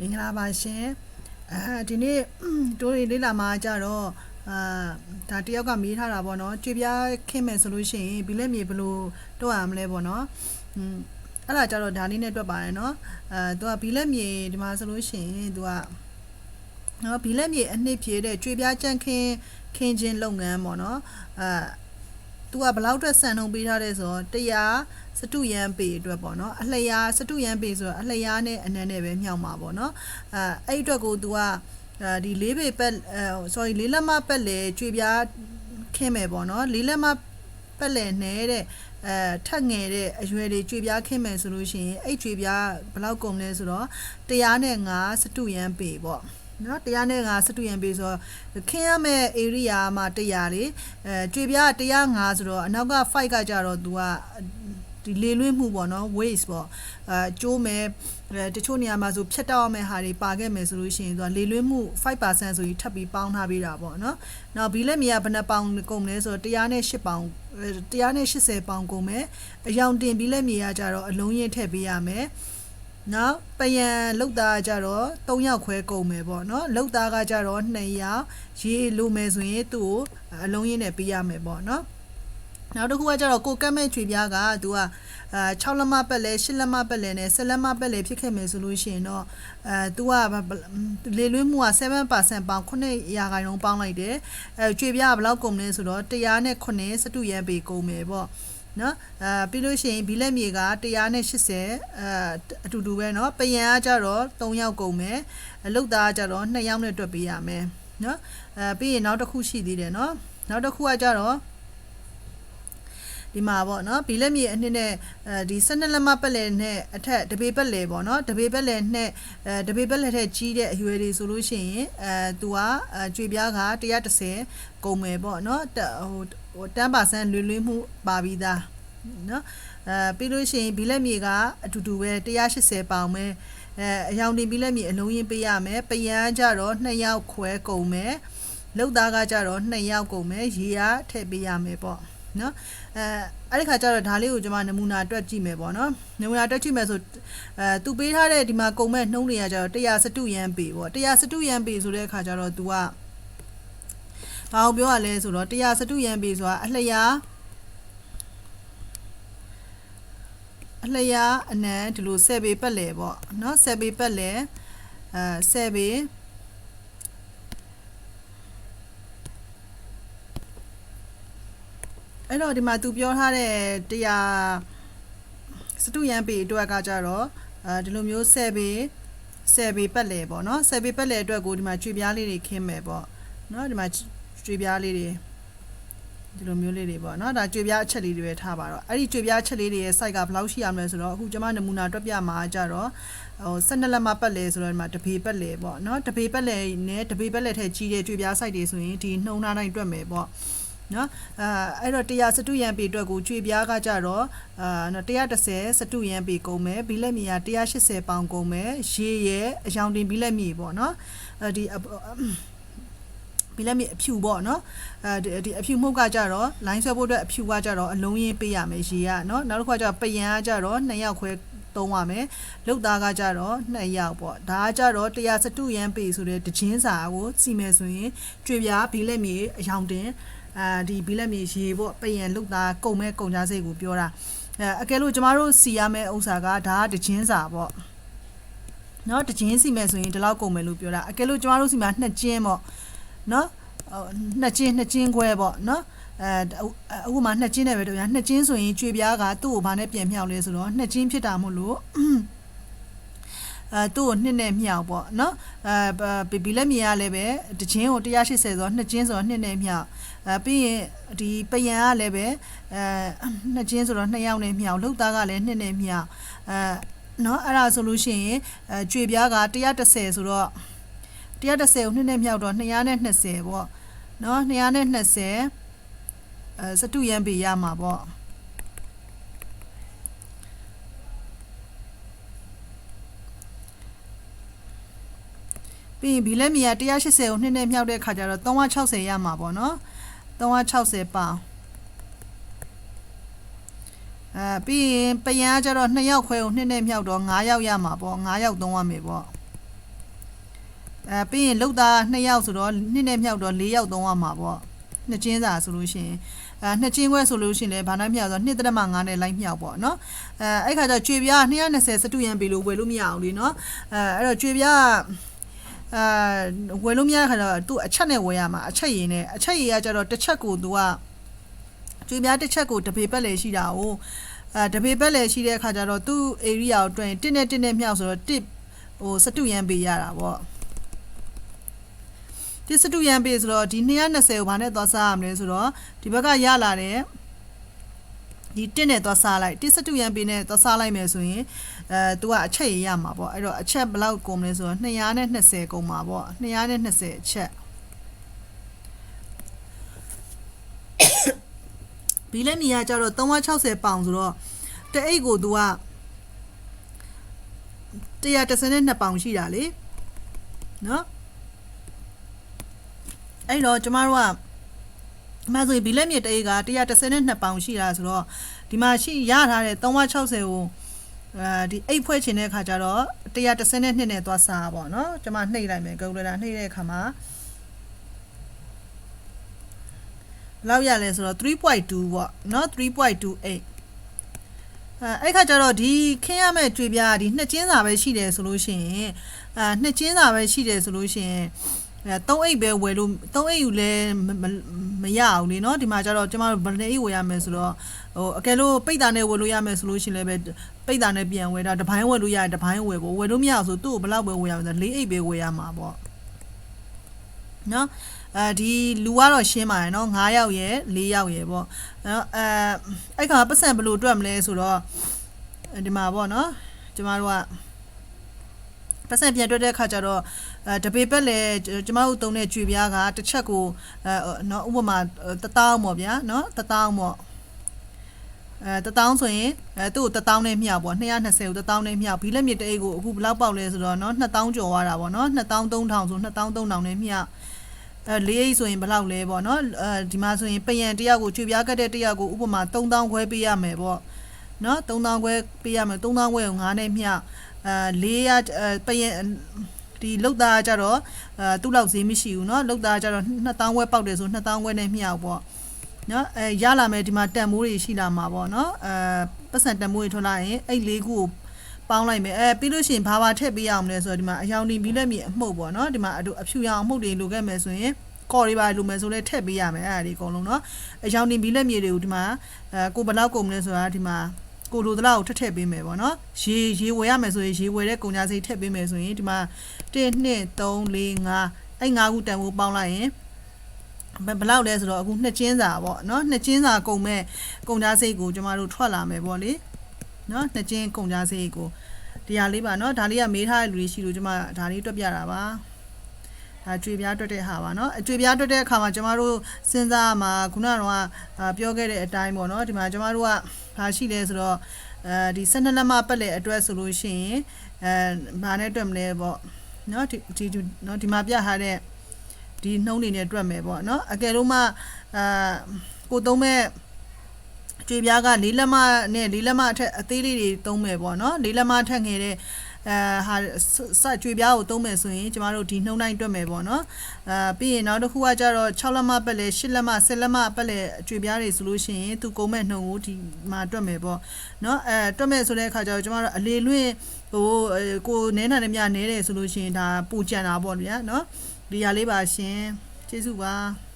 မင်္ဂလာပါရှင်အဲဒီနေ့တို့တွေလေးလာမှာကြတော့အာဒါတယောက်ကမေးထားတာပေါ့နော်ကြွေပြားခင်းမယ်ဆိုလို့ရှိရင်ဘီလက်မြေဘယ်လိုတော့ရမလဲပေါ့နော်อืมအဲ့ဒါကြတော့ဒါလေးနဲ့တွက်ပါတယ်နော်အဲသူကဘီလက်မြေဒီမှာဆိုလို့ရှိရင်သူကနော်ဘီလက်မြေအနှစ်ဖြည့်တဲ့ကြွေပြားကြန့်ခင်းခင်းခြင်းလုပ်ငန်းပေါ့နော်အဲ तू ကဘယ်လောက်အတွက်စံနှုန်းပေးထားလဲဆိုတော့100စတုရန်ပေအတွက်ပေါ့နော်အလျာစတုရန်ပေဆိုတော့အလျာနဲ့အနံနဲ့ပဲမြောက်မှာပေါ့နော်အဲအဲ့အတွက်ကို तू ကအဲဒီလေးပေပက်အဲ sorry လေးလက်မပက်လေကြွေပြားခင်းမယ်ပေါ့နော်လေးလက်မပက်လေနဲ့တဲ့အဲထက်ငယ်တဲ့အရွယ်တွေကြွေပြားခင်းမယ်ဆိုလို့ရှိရင်အဲ့ကြွေပြားဘယ်လောက်ကုန်လဲဆိုတော့105စတုရန်ပေပေါ့ နော်တရားနဲ့ငါစတူရန်ပေးဆိုတော့ခင်းရမဲ့ area မှာ100လေအဲကြွေပြား105ဆိုတော့အနောက်က5ကကြတော့ तू ကဒီလေလွင့်မှုပေါ့နော် waste ပေါ့အဲကျိုးမယ်အဲတချို့နေရာမှာဆိုဖြတ်တောက်ရမယ့်ဟာတွေပါခဲ့မယ်ဆိုလို့ရှိရင် तू ကလေလွင့်မှု5%ဆိုပြီးထပ်ပြီးပေါင်းထားပေးတာပေါ့နော်။နောက်ဘီလက်မြေကဘယ်နှပေါင်ကုန်လဲဆိုတော့108ပေါင်180ပေါင်ကုန်မယ်။အယောင်တင်ဘီလက်မြေကကြတော့အလုံးရင်ထည့်ပေးရမယ်။ နော်ပယံလောက်သားကြတော့3ယောက်ခွဲကုန်မယ်ပေါ့နော်လောက်သားကကြတော့2ယောက်ရေးလိုမယ်ဆိုရင်သူ့ကိုအလုံးရင်းနဲ့ပေးရမယ်ပေါ့နော်နောက်တစ်ခုကကြတော့ကိုကက်မဲ့ချွေပြားကသူကအာ6လက်မပက်လဲ10လက်မပက်လဲနဲ့10လက်မပက်လဲဖြစ်ခဲ့မယ်ဆိုလို့ရှိရင်တော့အဲ तू ကလေလွှင့်မှုက7%ပေါင်း9ရာခိုင်နှုန်းပေါင်းလိုက်တယ်အဲချွေပြားကဘယ်လောက်ကုန်လဲဆိုတော့109စတုရန်ပေကုန်မယ်ပေါ့ နော်အဲပြီးလို့ရှိရင်ဘီလက်မြေက180အဲအတူတူပဲနော်ပယံကကြတော့3ယောက်ကုန်မယ်အလုတ်သားကကြတော့2ယောက်နဲ့တွက်ပေးရမယ်နော်အဲပြီးရင်နောက်တစ်ခုရှိသေးတယ်နော်နောက်တစ်ခုကကြတော့ဒီမှာပေါ့နော်ဘီလက်မြေအနှစ်နဲ့အဲဒီ12လက်မပက်လဲနဲ့အထက်တပေပက်လဲပေါ့နော်တပေပက်လဲနဲ့အဲတပေပက်လဲထက်ကြီးတဲ့အရွယ်တွေဆိုလို့ရှိရင်အဲသူကကြွေပြားက130ကုန်မယ်ပေါ့နော်ဟို ဟို10%လွေလွေးမှုပါပြီးသားနော်အဲပြီးလို့ရှိရင်ဘီလက်မြေကအတူတူပဲ180ပေါင်ပဲအဲအယောင်တင်ဘီလက်မြေအလုံးရင်းပေးရမယ်ပယံကြတော့2ယောက်ခွဲကုန်မယ်လောက်သားကကြတော့2ယောက်ကုန်မယ်ရေကထည့်ပေးရမယ်ပေါ့နော်အဲအဲ့ဒီခါကျတော့ဒါလေးကိုကျွန်မနမူနာတွက်ကြည့်မယ်ပေါ့နော်နမူနာတွက်ကြည့်မယ်ဆိုအဲသူပေးထားတဲ့ဒီမှာကုံမဲ့နှုံးတွေကကျတော့100စတုရန်ပေပေါ့100စတုရန်ပေဆိုတဲ့အခါကျတော့ तू က ဘာကိုပြောရလဲဆိုတော့100စတုရန်ပေဆိုတာအလျာအလျာအနံဒီလို10ပေပတ်လေပေါ့နော်10ပေပတ်လေအဲ10ပေအဲ့တော့ဒီမှာသူပြောထားတဲ့တရားစတုရန်ပေအတွက်ကကြတော့အဲဒီလိုမျိုး10ပေ10ပေပတ်လေပေါ့နော်10ပေပတ်လေအတွက်ကိုဒီမှာကြွေပြားလေးတွေခင်းမယ်ပေါ့နော်ဒီမှာ ကြွေပြားလေးတွေဒီလိုမျိုးလေးတွေပေါ့နော်ဒါကြွေပြားအချက်လေးတွေပဲထားပါတော့အဲ့ဒီကြွေပြားအချက်လေးတွေရဲ့ site ကဘယ်လောက်ရှိရမလဲဆိုတော့အခုကျွန်မနမူနာတွက်ပြမှာကြတော့ဟို12လက်မပတ်လေဆိုတော့ဒီမှာတပေပတ်လေပေါ့နော်တပေပတ်လေနဲ့တပေပတ်လေထက်ကြီးတဲ့ကြွေပြား site တွေဆိုရင်ဒီနှုံသားတိုင်းတွက်မယ်ပေါ့နော်အဲအဲ့တော့100စတုရန်ပေအတွက်ကိုကြွေပြားကကြတော့အာ130စတုရန်ပေကုန်မယ်ဘီလက်မြေက180ပေါင်ကုန်မယ်ရေရဲ့အယောင်တင်ဘီလက်မြေပေါ့နော်အဲဒီ ဘီလက်မြေအဖြူပေါ့နော်အဲဒီအဖြူမှုတ်ကကြတော့ line ဆွဲဖို့အတွက်အဖြူကကြတော့အလုံးရင်းပေးရမယ်ရေကနော်နောက်တစ်ခါကျတော့ပယံကကြတော့2ယောက်ခွဲသုံးရမယ်လုတ်သားကကြတော့2ယောက်ပေါ့ဒါကကြတော့100စတုရန်ပေဆိုတဲ့တခြင်းစာကိုစီမယ်ဆိုရင်ကြွေပြားဘီလက်မြေအယောင်တင်အာဒီဘီလက်မြေရေပေါ့ပယံလုတ်သားကုံမဲ့ကုံကြစိတ်ကိုပြောတာအဲအကယ်လို့ကျမတို့စီရမယ့်ဥစ္စာကဒါကတခြင်းစာပေါ့နော်တခြင်းစီမယ်ဆိုရင်ဒီလောက်ကုန်မယ်လို့ပြောတာအကယ်လို့ကျမတို့စီမှာနှစ်ကျင်းပေါ့ နော်နှစ်ကျင်းနှစ်ကျင်းခွဲပေါ့နော်အဲအခုမှနှစ်ကျင်းနဲ့ပဲတို့ရနှစ်ကျင်းဆိုရင်ကျွေပြားကသူ့ကိုဘာနဲ့ပြန်မြောက်လဲဆိုတော့နှစ်ကျင်းဖြစ်တာမို့လို့အဲသူ့ကိုနှစ်နဲ့မြောက်ပေါ့နော်အဲဘီလက်မြေကလည်းပဲတချင်းကို180ဆိုတော့နှစ်ချင်းဆိုတော့နှစ်နဲ့မြောက်အဲပြီးရင်ဒီပယံကလည်းပဲအဲနှစ်ချင်းဆိုတော့နှစ်ယောက်နဲ့မြောက်လှုပ်သားကလည်းနှစ်နဲ့မြောက်အဲနော်အဲ့ဒါဆိုလို့ရှိရင်အဲကျွေပြားက130ဆိုတော့ 130ကိုနှစ်နဲ့မြောက်တော့220ပေါ့နော်220အဲစတုရန်ပေရမှာပေါ့ပြီးရင်ဘီလက်မီက180ကိုနှစ်နဲ့မြောက်တဲ့ခါကျတော့360ရမှာပေါ့နော်360ပေါင်အဲပြီးရင်ပယံကကျတော့2ယောက်ခွဲကိုနှစ်နဲ့မြောက်တော့9ယောက်ရမှာပေါ့9ယောက်သုံးရမယ်ပေါ့ အဲပြီးရင်လောက်သား2ယောက်ဆိုတော့နှစ်နဲ့မြောက်တော့4ယောက်သုံးရမှာပေါ့နှစ်ချင်းစာဆိုလို့ရှိရင်အဲနှစ်ချင်းခွဲဆိုလို့ရှိရင်လည်းဘာနဲ့မြောက်ဆိုတော့2တက်မှ9နဲ့လိုက်မြောက်ပေါ့နော်အဲအဲ့ခါကျကျွေပြား220စတုရန်ပေလို့ဝယ်လို့မရအောင်လीနော်အဲအဲ့တော့ကျွေပြားအဲဝယ်လို့မရတဲ့ခါကျတော့သူအချက်နဲ့ဝယ်ရမှာအချက်ရည်နဲ့အချက်ရည်ကကျတော့တစ်ချက်ကိုသူကကျွေပြားတစ်ချက်ကိုတပေပက်လေရှိတာကိုအဲတပေပက်လေရှိတဲ့ခါကျတော့သူ့ area ကိုတွင်1နဲ့1နဲ့မြောက်ဆိုတော့1ဟိုစတုရန်ပေရတာပေါ့ ဒီစတူရန်ပေဆိုတော့ဒီ220ကိုဘာနဲ့သွားစားရမလဲဆိုတော့ဒီဘက်ကရလာတဲ့ဒီတစ်နဲ့သွားစားလိုက်တစ်စတူရန်ပေနဲ့သွားစားလိုက်မယ်ဆိုရင်အဲ तू ကအချက်ရရမှာပေါ့အဲ့တော့အချက်ဘယ်လောက်ကုန်မလဲဆိုတော့220ကုန်မှာပေါ့220အချက်ဘီလက်မီကကျတော့360ပေါင်ဆိုတော့တအိတ်ကို तू က132ပေါင်ရှိတာလေနော် အဲ့တော့ကျမတို့ကမဆိုဘီလက်မြစ်တအေးက132ပေါင်ရှိတာဆိုတော့ဒီမှာရှိရထားတဲ့360ကိုအဲဒီအိတ်ဖွဲ့ချင်တဲ့ခါကျတော့132နဲ့သွားစားပါတော့ကျွန်မနှိပ်လိုက်မယ်ဂုံလွယ်တာနှိပ်တဲ့ခါမှာလောက်ရလဲဆိုတော့3.2ပေါ့နော်3.28အဲအဲ့ခါကျတော့ဒီခင်းရမဲ့ကြွေပြားဒီနှစ်ကျင်းစာပဲရှိတယ်ဆိုလို့ရှိရင်အဲနှစ်ကျင်းစာပဲရှိတယ်ဆိုလို့ရှိရင် အဲ3အိတ်ပဲဝယ်လို့3အိတ်ယူလဲမမမရအောင်လေเนาะဒီမှာကျတော့ကျမတို့ဘယ်နှစ်အိတ်ဝယ်ရမယ်ဆိုတော့ဟိုအကယ်လို့ပိတ်တာနဲ့ဝယ်လို့ရမယ်ဆိုလို့ရှိရင်လည်းပဲပိတ်တာနဲ့ပြန်ဝယ်တာတစ်ပိုင်းဝယ်လို့ရတယ်တစ်ပိုင်းဝယ်ဖို့ဝယ်လို့မရအောင်ဆိုသူ့ကိုဘယ်လောက်ပဲဝယ်ရမလဲ4အိတ်ပဲဝယ်ရမှာပေါ့เนาะအဲဒီလူကတော့ရှင်းပါတယ်เนาะ9ယောက်ရယ်4ယောက်ရယ်ပေါ့เนาะအဲအဲ့ခါပတ်စံဘယ်လိုတွက်မလဲဆိုတော့ဒီမှာပေါ့เนาะကျမတို့က ပတ်စံပြန်တွက်တဲ့အခါကျတော့အဲတပေပက်လေကျမတို့တုံးတဲ့ကြွေပြားကတစ်ချက်ကိုအဲနော်ဥပမာတတောင်းပေါ့ဗျာနော်တတောင်းပေါ့အဲတတောင်းဆိုရင်အဲသူ့ကိုတတောင်းနဲ့မျှပေါ့220ကိုတတောင်းနဲ့မျှဘီလက်မြစ်တအိတ်ကိုအခုဘယ်လောက်ပေါက်လဲဆိုတော့နော်2000ကျော်သွားတာပေါ့နော်2300ဆို2300နဲ့မျှအဲလေးအိတ်ဆိုရင်ဘယ်လောက်လဲပေါ့နော်အဲဒီမှာဆိုရင်ပယံတယောက်ကိုကြွေပြားကတ်တဲ့တယောက်ကိုဥပမာ3000ခွဲပေးရမယ်ပေါ့နော်3000ခွဲပေးရမယ်3000ခွဲကို9နဲ့မျှ အဲလေးရပယံဒီလောက်သားကြတော့အဲသူ့လောက်ဈေးမရှိဘူးเนาะလောက်သားကြတော့2000ခွဲပေါက်တယ်ဆို2000ခွဲနဲ့မျှပေါ့နော်အဲရလာမယ်ဒီမှာတန်မိုးတွေရှိလာမှာပေါ့နော်အဲပတ်စံတန်မိုးတွေထွက်လာရင်အဲ့လေးခုကိုပေါင်းလိုက်မယ်အဲပြီးလို့ရှိရင်ဘာဘာထည့်ပေးရအောင်လဲဆိုတော့ဒီမှာအယောင်ဒီမီလက်မြေအမှုတ်ပေါ့နော်ဒီမှာအအဖြူရောင်အမှုတ်တွေလိုခဲ့မယ်ဆိုရင်ကော်တွေပါလိုမယ်ဆိုလဲထည့်ပေးရမယ်အဲ့ဒါဒီအကုန်လုံးเนาะအယောင်ဒီမီလက်မြေတွေကိုဒီမှာအဲကိုဘယ်လောက်ကုန်မလဲဆိုတာဒီမှာ ကိုလိုတလောက်ထက်ထည့်ပေးမယ်ပေါ့နော်ရေရေဝယ်ရမယ်ဆိုရင်ရေဝယ်တဲ့ကုန်ကြစိတ်ထည့်ပေးမယ်ဆိုရင်ဒီမှာ1 2 3 4 5အဲ့5ခုတန်ဖို့ပေါင်းလိုက်ရင်ဘယ်လောက်လဲဆိုတော့အခုနှစ်ချင်းစာပေါ့နော်နှစ်ချင်းစာကုန်မဲ့ကုန်ကြစိတ်ကိုကျမတို့ထွက်လာမယ်ပေါ့လေနော်နှစ်ချင်းကုန်ကြစိတ်ကိုတရားလေးပါနော်ဒါလေးကမေးထားတဲ့လူတွေရှိလို့ကျမဒါလေးတွက်ပြတာပါ ဒါကြွေပြားတွက်တဲ့ဟာပါနော်ကြွေပြားတွက်တဲ့အခါမှာကျမတို့စဉ်းစားရမှာခုနကတော့ပြောခဲ့တဲ့အတိုင်းပေါ့နော်ဒီမှာကျမတို့ကဘာရှိလဲဆိုတော့အဲဒီ12လက်မပက်လက်အတွက်ဆိုလို့ရှိရင်အဲဘာနဲ့တွက်မလဲပေါ့နော်ဒီဒီနော်ဒီမှာပြထားတဲ့ဒီနှုံးနေနဲ့တွက်မယ်ပေါ့နော်အကယ်လို့မှအာကိုသုံးမဲ့ကြွေပြားကလေးလက်မနဲ့လေးလက်မအထက်အသေးလေးတွေသုံးမယ်ပေါ့နော်လေးလက်မအထက်ငယ်တဲ့ အဲဟာစကြွေပြားကိုသုံးမယ်ဆိုရင်ကျမတို့ဒီနှုံတိုင်းတွက်မယ်ပေါ့နော်အာပြီးရင်နောက်တစ်ခုကကျတော့6လက်မပတ်လဲ10လက်မ10လက်မပတ်လဲကြွေပြားတွေဆိုလို့ရှိရင်သူကုန်မဲ့နှုံကိုဒီမှာတွက်မယ်ပေါ့နော်အဲတွက်မယ်ဆိုတဲ့အခါကျတော့ကျမတို့အလေလွင့်ဟိုကိုနဲနာနဲ့မြနဲတယ်ဆိုလို့ရှိရင်ဒါပူကြံတာပေါ့ဗျာနော်ဒီဟာလေးပါရှင်ကျေးဇူးပါ